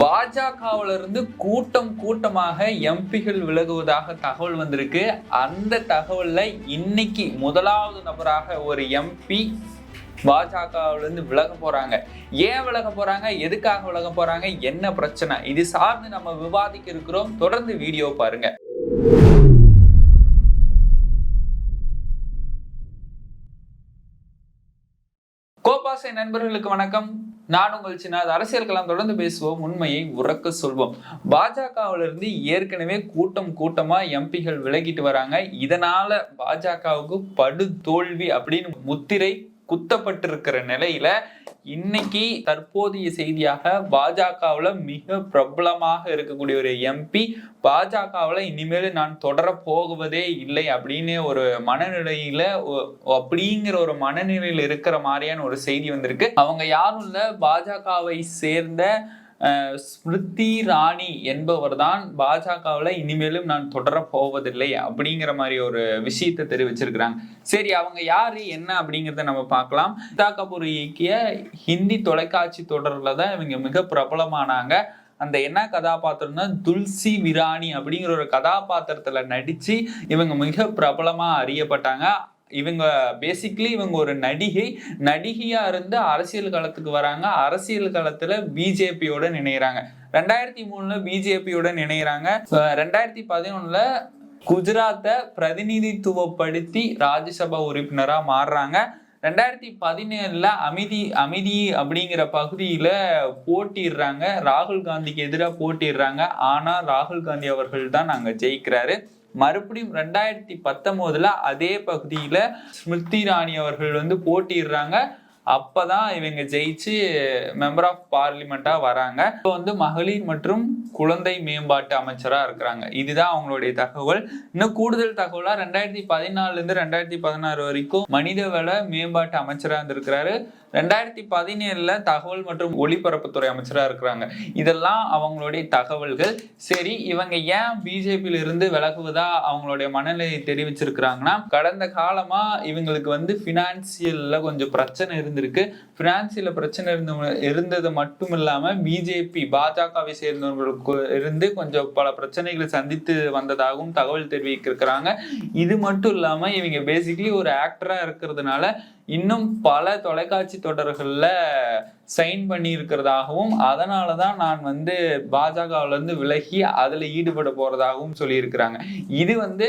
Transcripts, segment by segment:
பாஜகவுல இருந்து கூட்டம் கூட்டமாக எம்பிகள் விலகுவதாக தகவல் வந்திருக்கு. அந்த தகவல்ல இன்னைக்கு முதலாவது நபராக ஒரு எம்பி பாஜகவுல இருந்து விலக போறாங்க. ஏன் விலக போறாங்க? எதுக்காக விலக போறாங்க? என்ன பிரச்சனை? இது சார்ந்து நம்ம விவாதிக்க இருக்கிறோம். தொடர்ந்து வீடியோ பாருங்க. கோபாசை நண்பர்களுக்கு வணக்கம். நான் உங்கள் சின்ன அரசியல் தொடர்ந்து பேசுவோம் உண்மையை உறக்க சொல்வோம். பாஜகவிலிருந்து ஏற்கனவே கூட்டம் கூட்டமா எம்பிகள் விலகிட்டு வராங்க. இதனால பாஜகவுக்கு படு தோல்வி அப்படின்னு முத்திரை குத்தப்பட்டிருக்கிற நிலையில இன்னைக்கு தற்போதைய செய்தியாக பாஜகவுல மிக பிரபலமாக இருக்கக்கூடிய ஒரு எம்பி பாஜகவுல இனிமேல் நான் தொடர போகுவதே இல்லை அப்படின்னு ஒரு மனநிலையில ஒ- அப்படிங்கிற ஒரு மனநிலையில இருக்கிற மாதிரியான ஒரு செய்தி வந்திருக்கு. அவங்க யாரும் இல்ல பாஜகவை சேர்ந்த ஸ்மிருதி ராணி என்பவர் தான் பாஜகவில் இனிமேலும் நான் தொடர போவதில்லை அப்படிங்கிற மாதிரி ஒரு விஷயத்தை தெரிவிச்சிருக்கிறாங்க. சரி அவங்க யாரு என்ன அப்படிங்கிறத நம்ம பார்க்கலாம். சித்தா கபூர் இயக்கிய ஹிந்தி தொலைக்காட்சி தொடரில் தான் இவங்க மிக பிரபலமானாங்க. அந்த என்ன கதாபாத்திரம்னா துல்சி விராணி அப்படிங்கிற ஒரு கதாபாத்திரத்துல நடிச்சு இவங்க மிக பிரபலமா அறியப்பட்டாங்க. இவங்க பேசிக்கலி இவங்க ஒரு நடிகை நடிகையா இருந்து அரசியல் களத்துக்கு வராங்க. அரசியல் களத்துல பிஜேபியோட நினைகிறாங்க ரெண்டாயிரத்தி மூணுல பிஜேபியோட இணையறாங்க. ரெண்டாயிரத்தி பதினொன்னுல குஜராத்தை பிரதிநிதித்துவப்படுத்தி ராஜ்யசபா உறுப்பினராக மாறுறாங்க. ரெண்டாயிரத்தி பதினேழுல அமைதி அமைதி அப்படிங்கிற பகுதியில் போட்டிடுறாங்க ராகுல் காந்திக்கு எதிராக போட்டிடுறாங்க ஆனால் ராகுல் காந்தி அவர்கள் தான் நாங்கள் ஜெயிக்கிறாரு. மறுபடியும் ரெண்டாயிரத்தி பத்தொன்பதுல அதே பகுதியில ஸ்மிருதி இராணி அவர்கள் வந்து போட்டிடுறாங்க அப்பதான் இவங்க ஜெயிச்சு மெம்பர் ஆஃப் பார்லிமெண்டா வராங்க. இப்போ வந்து மகளிர் மற்றும் குழந்தை மேம்பாட்டு அமைச்சரா இருக்கிறாங்க. இதுதான் அவங்களுடைய தகவல். இன்னும் கூடுதல் தகவலா ரெண்டாயிரத்தி பதினாலுல இருந்து ரெண்டாயிரத்தி பதினாறு வரைக்கும் மனிதவள மேம்பாட்டு அமைச்சரா இருந்திருக்கிறாரு. ரெண்டாயிரத்தி பதினேழுல தகவல் மற்றும் ஒளிபரப்புத்துறை அமைச்சரா இருக்கிறாங்க. இதெல்லாம் அவங்களுடைய தகவல்கள். சரி இவங்க ஏன் பிஜேபியில இருந்து விலகுவதா அவங்களுடைய மனநிலையை தெரிவிச்சிருக்கிறாங்கன்னா கடந்த காலமா இவங்களுக்கு வந்து பினான்சியல்ல கொஞ்சம் பிரச்சனை இருந்திருக்கு. பிரான்சில பிரச்சனை இருந்த இருந்தது மட்டும் இல்லாம பிஜேபி பாஜகவை சேர்ந்தவர்களுக்கு இருந்து கொஞ்சம் பல பிரச்சனைகளை சந்தித்து வந்ததாகவும் தகவல் தெரிவிக்கிறாங்க இது மட்டும் இல்லாம இவங்க பேசிக்கலி ஒரு ஆக்டரா இருக்கிறதுனால இன்னும் பல தொலைக்காட்சி தொடர்களில் சைன் பண்ணியிருக்கிறதாகவும் அதனால தான் நான் வந்து பாஜகவிலேருந்து விலகி அதில் ஈடுபட போகிறதாகவும் சொல்லியிருக்கிறாங்க. இது வந்து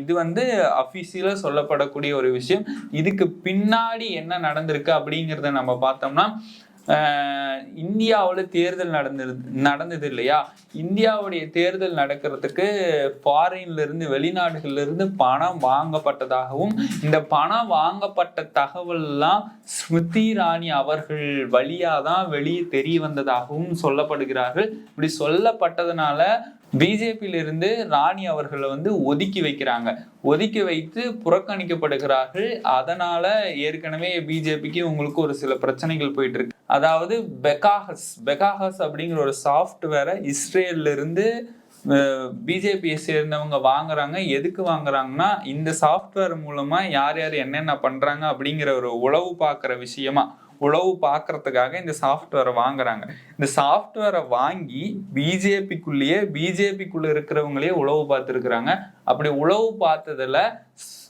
இது வந்து அஃபிஷியலாக சொல்லப்படக்கூடிய ஒரு விஷயம். இதுக்கு பின்னாடி என்ன நடந்திருக்கு அப்படிங்கிறத நம்ம பார்த்தோம்னா இந்தியாவில் தேர்தல் நடந்தது நடந்தது இல்லையா? இந்தியாவுடைய தேர்தல் நடக்கிறதுக்கு ஃபாரின்ல இருந்து பணம் வாங்கப்பட்டதாகவும் இந்த பணம் வாங்கப்பட்ட தகவல்லாம் ஸ்மிருதி இராணி அவர்கள் வழியாக தான் வெளியே தெரிய வந்ததாகவும் சொல்லப்படுகிறார்கள். இப்படி சொல்லப்பட்டதுனால பிஜேபியிலிருந்து ராணி அவர்களை வந்து ஒதுக்கி வைக்கிறாங்க. ஒதுக்கி வைத்து புறக்கணிக்கப்படுகிறார்கள். அதனால ஏற்கனவே பிஜேபிக்கு உங்களுக்கு ஒரு சில பிரச்சனைகள் போயிட்டு இருக்கு அதாவது பெகாஹஸ் பெகாஹஸ் அப்படிங்கிற ஒரு சாஃப்ட்வேரை இஸ்ரேல்ல இருந்து பிஜேபியை சேர்ந்தவங்க வாங்குறாங்க. எதுக்கு வாங்குறாங்கன்னா இந்த சாஃப்ட்வேர் மூலமா யார் யார் என்னென்ன பண்றாங்க அப்படிங்கிற ஒரு உளவு பார்க்குற விஷயமா. உளவு பார்க்கறதுக்காக இந்த சாஃப்ட்வேரை வாங்குறாங்க. இந்த சாஃப்ட்வேரை வாங்கி பிஜேபிக்குள்ளேயே பிஜேபிக்குள்ள இருக்கிறவங்களே உளவு பார்த்துருக்குறாங்க. அப்படி உளவு பார்த்ததுல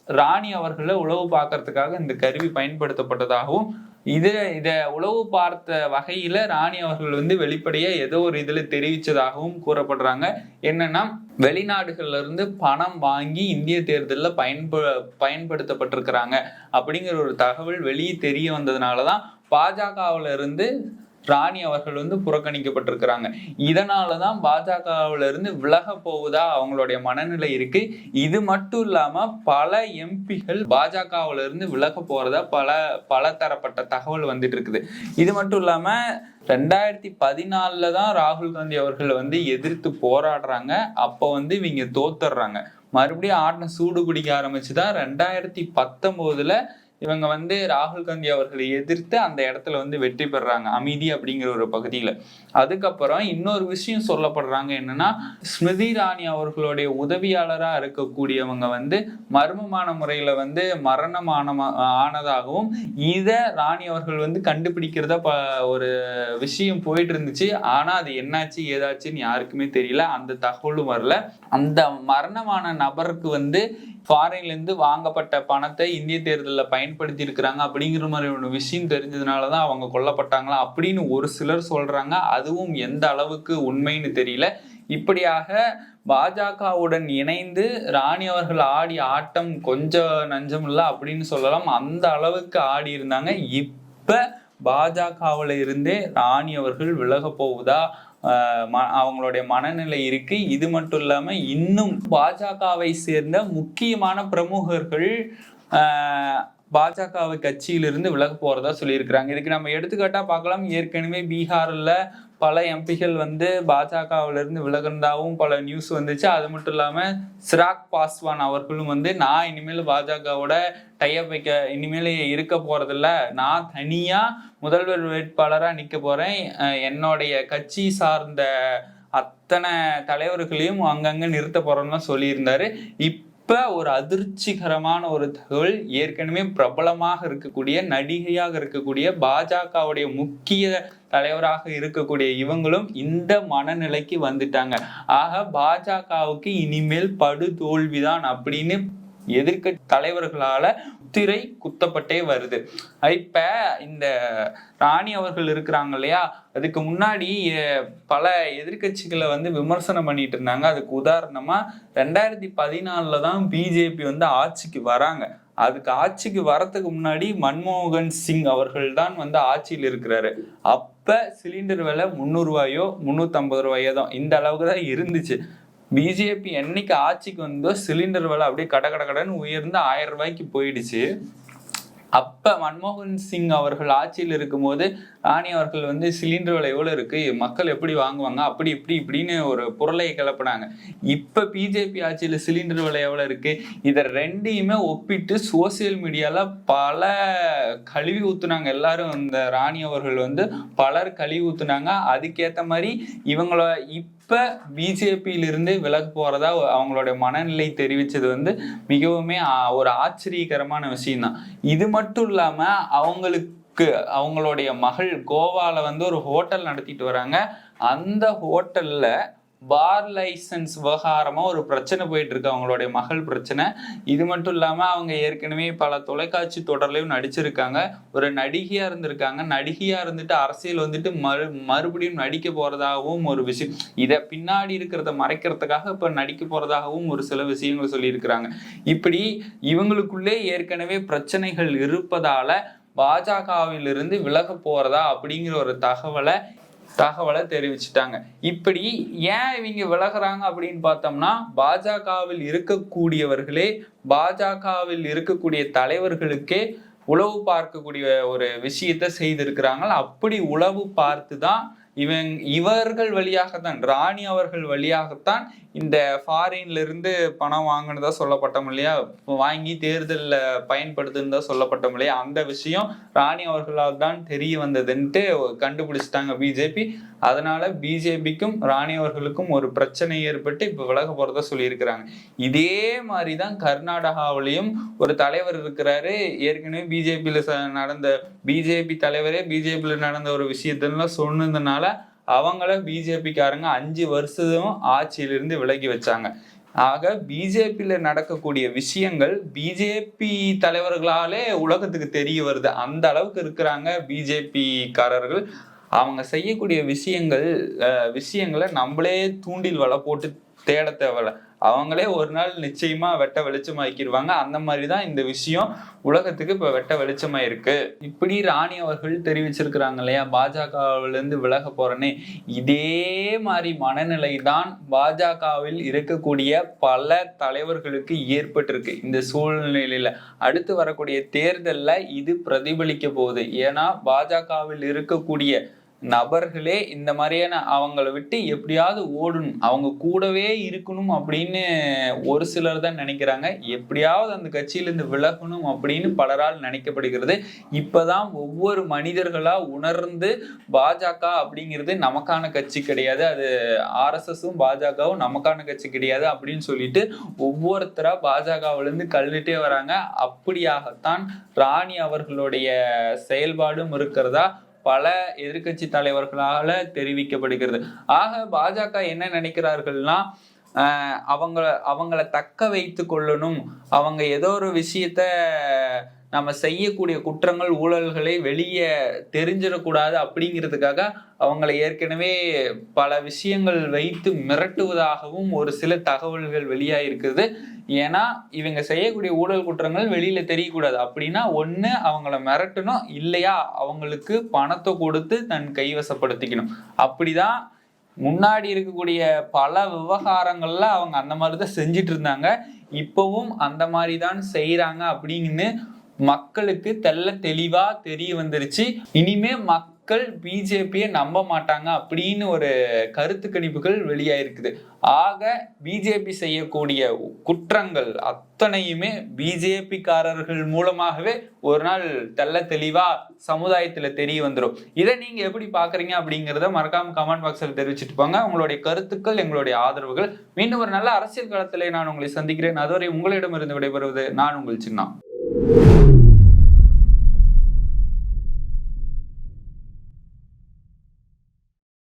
ராணி அவர்களை உளவு பார்க்கறதுக்காக இந்த கருவி பயன்படுத்தப்பட்டதாகவும் இது இதை உளவு பார்த்த வகையில ராணி அவர்கள் வந்து வெளிப்படையா ஏதோ ஒரு இதுல தெரிவிச்சதாகவும் கூறப்படுறாங்க. என்னன்னா வெளிநாடுகள்ல இருந்து பணம் வாங்கி இந்திய தேர்தலில் பயன்ப பயன்படுத்தப்பட்டிருக்கிறாங்க. அப்படிங்கிற ஒரு தகவல் வெளியே தெரிய வந்ததுனால தான் பாஜகவில் இருந்து ராணி அவர்கள் வந்து புறக்கணிக்கப்பட்டிருக்கிறாங்க. இதனாலதான் பாஜகவுல இருந்து விலக போகுதா அவங்களுடைய மனநிலை இருக்கு. இது மட்டும் இல்லாம பல எம்பிகள் பாஜகவுல இருந்து விலக போறதா பல பல தரப்பட்ட தகவல் வந்துட்டு இருக்குது. இது மட்டும் இல்லாம ரெண்டாயிரத்தி பதினாலில் தான் ராகுல் காந்தி அவர்கள் வந்து எதிர்த்து போராடுறாங்க. அப்போ வந்து இவங்க தோத்துடுறாங்க. மறுபடியும் ஆட்டின சூடு பிடிக்க ஆரம்பிச்சுதான் ரெண்டாயிரத்தி பத்தொம்போதில் இவங்க வந்து ராகுல் காந்தி அவர்களை எதிர்த்து அந்த இடத்துல வந்து வெற்றி பெறாங்க. அமைதி அப்படிங்கிற ஒரு பகுதியில. அதுக்கப்புறம் இன்னொரு விஷயம் சொல்லப்படுறாங்க என்னன்னா ஸ்மிருதி ராணி அவர்களுடைய உதவியாளராக இருக்கக்கூடியவங்க வந்து மர்மமான முறையில் வந்து மரணமான ஆனதாகவும் இத ராணி அவர்கள் வந்து கண்டுபிடிக்கிறதா ப- ஒரு விஷயம் போயிட்டு இருந்துச்சு ஆனா அது என்னாச்சு ஏதாச்சுன்னு யாருக்குமே தெரியல. அந்த தகவலும் வரல. அந்த மரணமான நபருக்கு வந்து ஃபாரின்லேருந்து வாங்கப்பட்ட பணத்தை இந்திய தேர்தலில் பயன்படுத்தி இருக்கிறாங்க அப்படிங்கிற மாதிரி ஒரு விஷயம் தெரிஞ்சதுனால தான் அவங்க கொல்லப்பட்டாங்களா அப்படின்னு ஒரு சிலர் சொல்கிறாங்க அதுவும் எந்த அளவுக்கு உண்மைன்னு தெரியல. இப்படியாக பாஜகவுடன் இணைந்து ராணி அவர்கள் ஆடி ஆட்டம் கொஞ்சம் நஞ்சம் இல்லை அப்படின்னு சொல்லலாம். அந்த அளவுக்கு ஆடி இருந்தாங்க. இப்போ பாஜகவில் இருந்தே ராணி அவர்கள் விலக போகுதா? அவங்களுடைய மனநிலை இருக்கு. இது மட்டும் இல்லாம இன்னும் பாஜகவை சேர்ந்த முக்கியமான பிரமுகர்கள் ஆஹ் கட்சியிலிருந்து விலக போறதா சொல்லியிருக்கிறாங்க. இதுக்கு நம்ம எடுத்துக்காட்டா பார்க்கலாம். ஏற்கனவே பீகார்ல பல எம்பிகள் வந்து பாஜகவிலிருந்து இருந்து பல நியூஸ் வந்துச்சு. அது மட்டும் இல்லாமல் சிராக் பாஸ்வான் அவர்களும் வந்து நான் இனிமேல் பாஜகவோட டைப் வைக்க இனிமேல் இருக்க போகிறதில்ல நான் தனியாக முதல்வர் வேட்பாளராக நிற்க போகிறேன் என்னுடைய கட்சி சார்ந்த அத்தனை தலைவர்களையும் அங்கங்கே நிறுத்த போறோம்னு சொல்லியிருந்தாரு. இப்ப ஒரு அதிர்ச்சிகரமான ஒரு தகவல் ஏற்கனவே பிரபலமாக இருக்கக்கூடிய நடிகையாக இருக்கக்கூடிய பாஜகவுடைய முக்கிய தலைவராக இருக்கக்கூடிய இவங்களும் இந்த மனநிலைக்கு வந்துட்டாங்க. ஆக பாஜகவுக்கு இனிமேல் படு தோல்விதான் அப்படின்னு எதிர்க்க தலைவர்களால முத்திரை குத்தப்பட்டே வருது. இப்ப இந்த ராணி அவர்கள் இருக்கிறாங்க இல்லையா? அதுக்கு முன்னாடி பல எதிர்க்கட்சிகளை வந்து விமர்சனம் பண்ணிட்டு இருந்தாங்க. அதுக்கு உதாரணமா ரெண்டாயிரத்தி பதினாலுல தான் பிஜேபி வந்து ஆட்சிக்கு வராங்க. அதுக்கு ஆட்சிக்கு வரத்துக்கு முன்னாடி மன்மோகன் சிங் அவர்கள் தான் வந்து ஆட்சியில் இருக்கிறாரு. அப்ப சிலிண்டர் விலை முந்நூறு ரூபாயோ முந்நூற்றம்பது ரூபாயோ தான். இந்த அளவுக்கு தான் இருந்துச்சு. பிஜேபி என்னைக்கு ஆட்சிக்கு வந்தோ சிலிண்டர் விலை அப்படியே கட கட கடன்னு உயர்ந்து ஆயிரம் ரூபாய்க்கு போயிடுச்சு. அப்ப மன்மோகன் சிங் அவர்கள் ஆட்சியில் இருக்கும்போது ராணி அவர்கள் வந்து சிலிண்டர் விலை எவ்வளோ இருக்கு? மக்கள் எப்படி வாங்குவாங்க? அப்படி இப்படி இப்படின்னு ஒரு பொருளை கிளப்புனாங்க. இப்ப பிஜேபி ஆட்சியில் சிலிண்டர் விலை எவ்வளோ இருக்கு? இதை ரெண்டையுமே ஒப்பிட்டு சோசியல் மீடியால பல கழுவி ஊத்துனாங்க. எல்லாரும் இந்த ராணி அவர்கள் வந்து பலர் கழுவி ஊத்துனாங்க. அதுக்கேற்ற மாதிரி இவங்கள இப் இப்போ பிஜேபியிலிருந்து விலக போகிறதா அவங்களுடைய மனநிலை தெரிவித்தது வந்து மிகவுமே ஒரு ஆச்சரியகரமான விஷயம்தான். இது மட்டும் இல்லாமல் அவங்களுக்கு அவங்களுடைய மகள் கோவாவில் வந்து ஒரு ஹோட்டல் நடத்திட்டு வராங்க. அந்த ஹோட்டலில் பார் லைசன்ஸ் விவகாரமாக ஒரு பிரச்சனை போயிட்டு இருக்கு அவங்களுடைய மகள் பிரச்சனை. இது மட்டும் இல்லாமல் அவங்க ஏற்கனவே பல தொலைக்காட்சி தொடர்லையும் நடிச்சிருக்காங்க. ஒரு நடிகையாக இருந்திருக்காங்க. நடிகையாக இருந்துட்டு அரசியல் வந்துட்டு மறு மறுபடியும் நடிக்க போகிறதாகவும் ஒரு விஷயம். இதை பின்னாடி இருக்கிறத மறைக்கிறதுக்காக இப்போ நடிக்க போகிறதாகவும் ஒரு சில விஷயங்கள் சொல்லியிருக்கிறாங்க. இப்படி இவங்களுக்குள்ளே ஏற்கனவே பிரச்சனைகள் இருப்பதால பாஜகவிலிருந்து விலக போகிறதா அப்படிங்கிற ஒரு தகவலை தகவலை தெரிவிச்சிட்டாங்க. இப்படி ஏன் இவங்க விலகுறாங்க அப்படின்னு பார்த்தோம்னா பாஜகவில் இருக்கக்கூடியவர்களே பாஜகவில் இருக்கக்கூடிய தலைவர்களுக்கே உளவு பார்க்கக்கூடிய ஒரு விஷயத்தை செய்திருக்கிறாங்க. அப்படி உளவு பார்த்து தான் இவன் இவர்கள் வழியாகத்தான் ராணி அவர்கள் வழியாகத்தான் இந்த ஃபாரின்ல இருந்து பணம் வாங்கினதா சொல்லப்பட்டோம் இல்லையா? வாங்கி தேர்தலில் பயன்படுத்துனதா சொல்லப்பட்டோம் இல்லையா? அந்த விஷயம் ராணி அவர்களால் தான் தெரிய வந்ததுன்ட்டு கண்டுபிடிச்சிட்டாங்க பிஜேபி அதனால பிஜேபிக்கும் ராணி அவர்களுக்கும் ஒரு பிரச்சனை ஏற்பட்டு இப்போ விலக போகிறதா சொல்லியிருக்கிறாங்க. இதே மாதிரி தான் கர்நாடகாவிலையும் ஒரு தலைவர் இருக்கிறாரு. ஏற்கனவே பிஜேபியில் நடந்த பிஜேபி தலைவரே பிஜேபியில் நடந்த ஒரு விஷயத்தெல்லாம் சொன்னதுனால அவங்கள பிஜேபிக்காரங்க அஞ்சு வருஷத்தும் ஆட்சியிலிருந்து விலகி வச்சாங்க. ஆக பிஜேபியில் நடக்கக்கூடிய விஷயங்கள் பிஜேபி தலைவர்களாலே உலகத்துக்கு தெரிய வருது. அந்த அளவுக்கு இருக்கிறாங்க பிஜேபிக்காரர்கள் அவங்க செய்யக்கூடிய விஷயங்கள் அஹ், விஷயங்களை நம்மளே தூண்டில் வலை போட்டு தேட தேவையில்ல. அவங்களே ஒரு நாள் நிச்சயமா வெட்ட வெளிச்சமாக்கிடுவாங்க அந்த மாதிரி தான் இந்த விஷயம் உலகத்துக்கு இப்போ வெட்ட வெளிச்சமா இருக்கு இப்படி ராணி அவர்கள் தெரிவிச்சிருக்கிறாங்க இல்லையா? பாஜகவிலிருந்து விலக போறேன்னு. இதே மாதிரி மனநிலை தான் பாஜகவில் இருக்கக்கூடிய பல தலைவர்களுக்கு ஏற்பட்டிருக்கு. இந்த சூழ்நிலையில அடுத்து வரக்கூடிய தேர்தலில் இது பிரதிபலிக்க போகுது. ஏன்னா பாஜகவில் இருக்கக்கூடிய நபர்களே இந்த மாதிரியான அவங்கள விட்டு எப்படியாவது ஓடணும். அவங்க கூடவே இருக்கணும் அப்படின்னு ஒரு சிலர் தான் நினைக்கிறாங்க. எப்படியாவது அந்த கட்சியிலிருந்து விலகணும் அப்படின்னு பலரால் நினைக்கப்படுகிறது. இப்போதான் ஒவ்வொரு மனிதர்களா உணர்ந்து பாஜக அப்படிங்கிறது நமக்கான கட்சி கிடையாது. அது ஆர்எஸ்எஸும் பாஜகவும் நமக்கான கட்சி கிடையாது அப்படின்னு சொல்லிட்டு ஒவ்வொருத்தரா பாஜகவுல இருந்து கழுவிட்டே வராங்க. அப்படியாகத்தான் ராணி அவர்களுடைய செயல்பாடும் இருக்கிறதா? பல எதிர்க்கட்சி தலைவர்களால தெரிவிக்கப்படுகிறது. ஆக பாஜக என்ன நினைக்கிறார்கள்னா ஆஹ் அவங்கள அவங்கள தக்க வைத்து கொள்ளணும். அவங்க ஏதோ ஒரு விஷயத்த நம்ம செய்யக்கூடிய குற்றங்கள் ஊழல்களை வெளியே தெரிஞ்சிடக்கூடாது அப்படிங்கிறதுக்காக அவங்கள ஏற்கனவே பல விஷயங்கள் வைத்து மிரட்டுவதாகவும் ஒரு சில தகவல்கள் வெளியாயிருக்குது. ஏன்னா இவங்க செய்யக்கூடிய ஊழல் குற்றங்கள் வெளியில தெரியக்கூடாது. அப்படின்னா ஒன்று அவங்கள மிரட்டணும். இல்லையா அவங்களுக்கு பணத்தை கொடுத்து தன் கைவசப்படுத்திக்கணும். அப்படிதான் முன்னாடி இருக்கக்கூடிய பல விவகாரங்கள்ல அவங்க அந்த மாதிரி தான் செஞ்சிட்டு இருந்தாங்க. இப்பவும் அந்த மாதிரி தான் செய்கிறாங்க அப்படின்னு மக்களுக்கு தெள்ள தெளிவா தெரிய வந்துருச்சு. இனிமே மக்கள் பிஜேபியை நம்ப மாட்டாங்க அப்படின்னு ஒரு கருத்து கணிப்புகள் வெளியாயிருக்குது. ஆக பிஜேபி செய்யக்கூடிய குற்றங்கள் அத்தனையுமே பிஜேபிக்காரர்கள் மூலமாகவே ஒரு நாள் தெள்ள தெளிவா சமுதாயத்துல தெரிய வந்துடும் இதை நீங்க எப்படி பாக்குறீங்க அப்படிங்கிறத மறக்காம கமெண்ட் பாக்ஸில் தெரிவிச்சுட்டு போங்க. உங்களுடைய கருத்துக்கள் எங்களுடைய ஆதரவுகள். மீண்டும் ஒரு நல்ல அரசியல் களத்திலே நான் உங்களை சந்திக்கிறேன். அதுவரை உங்களிடமிருந்து விடைபெறுவது நான் உங்கள் சின்னம். சின்ன